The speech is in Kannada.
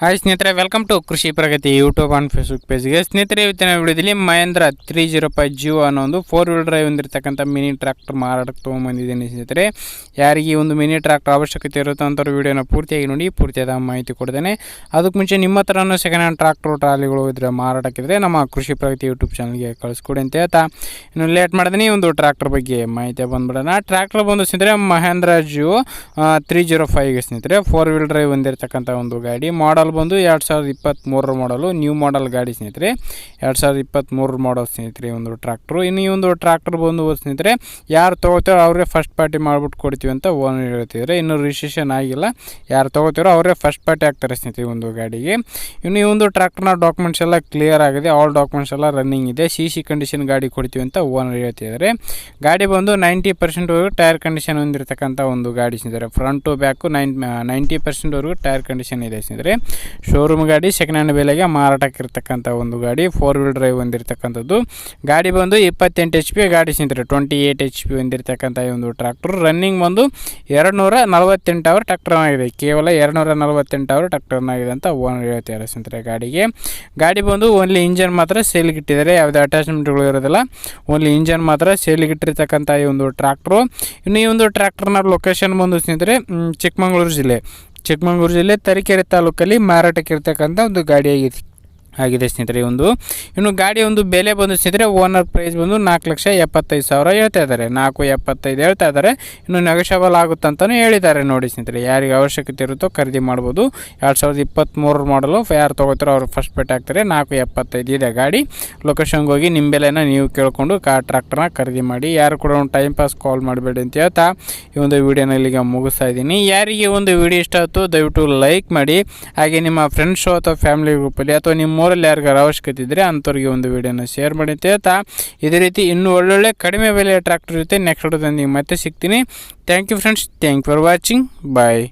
ಹಾಯ್ ಸ್ನೇಹಿತರೆ welcome to Krishi Pragati YouTube and Facebook ಪೇಜ್ಗೆ ಸ್ನೇಹಿತರೆ, ಇವತ್ತಿನ ವಿಡಿಯೋದಲ್ಲಿ Mahindra three zero five Jivo ಅನ್ನೋ ಒಂದು ಫೋರ್ ವೀಲ್ ಡ್ರೈವ್ ಹೊಂದಿರತಕ್ಕಂಥ ಮಿನಿ ಟ್ರ್ಯಾಕ್ಟರ್ ಮಾರಾಟಕ್ಕೆ ತೊಗೊಂಬಂದಿದ್ದೀನಿ ಸ್ನೇಹಿತರೆ. ಯಾರಿಗೆ ಒಂದು ಮಿನಿ ಟ್ರ್ಯಾಕ್ಟರ್ ಅವಶ್ಯಕತೆ ಇರುತ್ತೋ ಅಂಥವ್ರು ವಿಡಿಯೋನ ಪೂರ್ತಿಯಾಗಿ ನೋಡಿ, ಪೂರ್ತಿಯಾದ ಮಾಹಿತಿ ಕೊಡ್ತೇನೆ. ಅದಕ್ಕೆ ಮುಂಚೆ ನಿಮ್ಮ ಹತ್ರನೂ ಸೆಕೆಂಡ್ ಹ್ಯಾಂಡ್ ಟ್ರ್ಯಾಕ್ಟರ್ ಟ್ರಾಲಿಗಳು ಇದ್ರೆ ಮಾರಾಟಕ್ಕಿದ್ರೆ ನಮ್ಮ ಕೃಷಿ ಪ್ರಗತಿ ಯೂಟ್ಯೂಬ್ ಚಾನಲ್ಗೆ ಕಳಿಸ್ಕೊಡಿ ಅಂತ ಹೇಳ್ತಾ. ಇನ್ನು ಲೇಟ್ ಮಾಡಿದ್ರೆ ಒಂದು ಟ್ರ್ಯಾಕ್ಟರ್ ಬಗ್ಗೆ ಮಾಹಿತಿ ಬಂದ್ಬಿಡೋಣ. ಟ್ರ್ಯಾಕ್ಟರ್ ಬಂದು ಸ್ನೇಹಿತರೆ, ಮಹೇಂದ್ರ ಜಿಯೋ ತ್ರೀ ಜೀರೋ ಫೈವ್ಗೆ ಸ್ನೇಹಿತರೆ ಫೋರ್ ವೀಲ್ ಡ್ರೈವ್ ಹೊಂದಿರತಕ್ಕಂಥ ಒಂದು ಗಾಡಿ. ಮಾಡಲ್ ಬಂದು ಎರಡು ಸಾವಿರದ ಇಪ್ಪತ್ತ್ಮೂರರ ಮಾಡಲು ನ್ಯೂ ಮಾಡಲ್ ಗಾಡಿ ಸ್ನೇಹಿತರೆ. ಎರಡು ಸಾವಿರದ ಇಪ್ಪತ್ತ್ಮೂರರ ಮಾಡಲ್ ಸ್ನೇಹಿತರೆ, ಒಂದು ಟ್ರ್ಯಾಕ್ಟ್ರು ಇನ್ನು ಈ ಒಂದು ಟ್ರ್ಯಾಕ್ಟರ್ ಬಂದು ಸ್ನೇಹಿತರೆ, ಯಾರು ತೊಗೋತಾರೋ ಅವರೇ ಫಸ್ಟ್ ಪಾರ್ಟಿ ಮಾಡಿಬಿಟ್ಟು ಕೊಡ್ತೀವಿ ಅಂತ ಓನರ್ ಹೇಳ್ತಿದ್ದಾರೆ. ಇನ್ನು ರಿಜಿಸ್ಟ್ರೇಷನ್ ಆಗಿಲ್ಲ. ಯಾರು ತೊಗೋತಾರೋ ಅವರೇ ಫಸ್ಟ್ ಪಾರ್ಟಿ ಆಗ್ತಾರೆ ಸ್ನೇಹಿತರೆ ಒಂದು ಗಾಡಿಗೆ. ಇನ್ನು ಈ ಒಂದು ಟ್ರ್ಯಾಕ್ಟರ್ನ ಡಾಕ್ಯುಮೆಂಟ್ಸ್ ಎಲ್ಲ ಕ್ಲಿಯರ್ ಆಗಿದೆ. ಆಲ್ ಡಾಕ್ಯುಮೆಂಟ್ಸ್ ಎಲ್ಲ ರನ್ನಿಂಗ್ ಇದೆ. ಸಿ ಸಿ ಕಂಡೀಷನ್ ಗಾಡಿ ಕೊಡ್ತೀವಿ ಅಂತ ಓನರ್ ಹೇಳ್ತಿದ್ದಾರೆ. ಗಾಡಿ ಬಂದು ನೈಂಟಿ ಪರ್ಸೆಂಟ್ವರೆಗೂ ಟೈರ್ ಕಂಡೀಷನ್ ಹೊಂದಿರತಕ್ಕಂಥ ಒಂದು ಗಾಡಿ ಸ್ನೇಹಿತರೆ. ಫ್ರಂಟು ಬ್ಯಾಕು ನೈನ್ ನೈಂಟಿ ಪರ್ಸೆಂಟ್ವರೆಗೂ ಟೈರ್ ಕಂಡೀಷನ್ ಇದೆ ಸ್ನೇಹಿತರೆ. ಶೋರೂಮ್ ಗಾಡಿ ಸೆಕೆಂಡ್ ಹ್ಯಾಂಡ್ ಬೆಲೆಗೆ ಮಾರಾಟಕ್ಕೆ ಇರ್ತಕ್ಕಂಥ ಒಂದು ಗಾಡಿ ಫೋರ್ ವೀಲ್ ಡ್ರೈವ್ ಹೊಂದಿರತಕ್ಕಂಥದ್ದು. ಗಾಡಿ ಬಂದು ಇಪ್ಪತ್ತೆಂಟು ಎಚ್ ಪಿ ಗಾಡಿ ಸ್ನೇಹಿತರೆ ಟ್ವೆಂಟಿ ಏಯ್ಟ್ ಎಚ್ ಪಿ ಹೊಂದಿರತಕ್ಕಂಥ ಈ ಒಂದು ಟ್ರ್ಯಾಕ್ಟರ್ ರನ್ನಿಂಗ್ ಬಂದು ಎರಡು ನೂರ ನಲವತ್ತೆಂಟು ಅವರ್ ಟ್ರ್ಯಾಕ್ಟರ್ನಾಗಿದೆ ಕೇವಲ ಎರಡು ನೂರ ನಲವತ್ತೆಂಟು ಅವರ್ ಟ್ರ್ಯಾಕ್ಟರ್ನಾಗಿದೆ ಅಂತ ಓನರ್ ಹೇಳ್ತಾರೆ ಸ್ನೇಹಿತರೆ ಗಾಡಿಗೆ. ಗಾಡಿ ಬಂದು ಓನ್ಲಿ ಇಂಜನ್ ಮಾತ್ರ ಸೇಲ್ಗೆ ಇಟ್ಟಿದ್ದಾರೆ. ಯಾವುದೇ ಅಟ್ಯಾಚ್ಮೆಂಟ್ಗಳು ಇರೋದಿಲ್ಲ. ಓನ್ಲಿ ಇಂಜನ್ ಮಾತ್ರ ಸೇಲ್ಗೆ ಇಟ್ಟಿರ್ತಕ್ಕಂಥ ಈ ಒಂದು ಟ್ರ್ಯಾಕ್ಟ್ರು ಇನ್ನು ಈ ಒಂದು ಟ್ರ್ಯಾಕ್ಟರ್ನ ಲೊಕೇಶನ್ ಬಂದು ಸ್ನೇಹಿತರೆ ಚಿಕ್ಕಮಗಳೂರು ಜಿಲ್ಲೆ. ಚಿಕ್ಕಮಗಳೂರು ಜಿಲ್ಲೆ ತರೀಕೆರೆ ತಾಲೂಕಲ್ಲಿ ಮಾರಾಟಕ್ಕೆ ಇರ್ತಕ್ಕಂಥ ಒಂದು ಗಾಡಿಯಾಗಿದೆ ಆಗಿದೆ ಸ್ನೇಹಿತರೆ, ಒಂದು. ಇನ್ನು ಗಾಡಿ ಒಂದು ಬೆಲೆ ಬಂದು ಸ್ನೇಹಿತರೆ ಓನರ್ ಪ್ರೈಸ್ ಬಂದು ನಾಲ್ಕು ಲಕ್ಷ ಎಪ್ಪತ್ತೈದು ಸಾವಿರ ಹೇಳ್ತಾ ಇದ್ದಾರೆ. ನಾಲ್ಕು ಎಪ್ಪತ್ತೈದು ಹೇಳ್ತಾ ಇದ್ದಾರೆ. ಇನ್ನು ನೆಗೋಷಿಯಬಲ್ ಆಗುತ್ತಂತಲೂ ಹೇಳಿದ್ದಾರೆ ನೋಡಿ ಸ್ನೇಹಿತರೆ, ಯಾರಿಗೆ ಅವಶ್ಯಕತೆ ಇರುತ್ತೋ ಖರೀದಿ ಮಾಡ್ಬೋದು. ಎರಡು ಸಾವಿರದ ಇಪ್ಪತ್ತ್ಮೂರರ ಮಾಡಲು ಯಾರು ತೊಗೋತಾರೋ ಅವ್ರು ಫಸ್ಟ್ ಪೇಟ್ ಹಾಕ್ತಾರೆ. ನಾಲ್ಕು ಎಪ್ಪತ್ತೈದು ಇದೆ ಗಾಡಿ. ಲೊಕೇಶನ್ಗೆ ಹೋಗಿ ನಿಮ್ಮ ಬೆಲೆನ ನೀವು ಕೇಳಿಕೊಂಡು ಕಾರ್ ಟ್ರ್ಯಾಕ್ಟರ್ನ ಖರೀದಿ ಮಾಡಿ. ಯಾರು ಕೂಡ ಒಂದು ಟೈಮ್ ಪಾಸ್ ಕಾಲ್ ಮಾಡಬೇಡಿ ಅಂತ ಹೇಳ್ತಾ ಈ ಒಂದು ವೀಡಿಯೋನ ಇಲ್ಲಿಗೆ ಮುಗಿಸ್ತಾ ಇದ್ದೀನಿ. ಯಾರಿಗೆ ಒಂದು ವಿಡಿಯೋ ಇಷ್ಟ ಆಯಿತು ದಯವಿಟ್ಟು ಲೈಕ್ ಮಾಡಿ. ಹಾಗೆ ನಿಮ್ಮ ಫ್ರೆಂಡ್ಸು ಅಥವಾ ಫ್ಯಾಮಿಲಿ ಗ್ರೂಪಲ್ಲಿ ಅಥವಾ ನಿಮ್ಮ ಊರಲ್ಲಿ ಯಾರಿಗಾರು ಅವಶ್ಯಕತೆ ಇದ್ದರೆ ಅಂಥವ್ರಿಗೆ ಒಂದು ವಿಡಿಯೋನ ಶೇರ್ ಮಾಡಿ ಅಂತ ಇದೇ ರೀತಿ ಇನ್ನೂ ಒಳ್ಳೊಳ್ಳೆ ಕಡಿಮೆ ಬೆಲೆಯ ಟ್ರ್ಯಾಕ್ಟರ್ ಜೊತೆ ನೆಕ್ಸ್ಟ್ ವಿಡಿಯೋದೊಂದಿಗೆ ಮತ್ತೆ ಸಿಗ್ತೀನಿ. Thank you friends thank for watching bye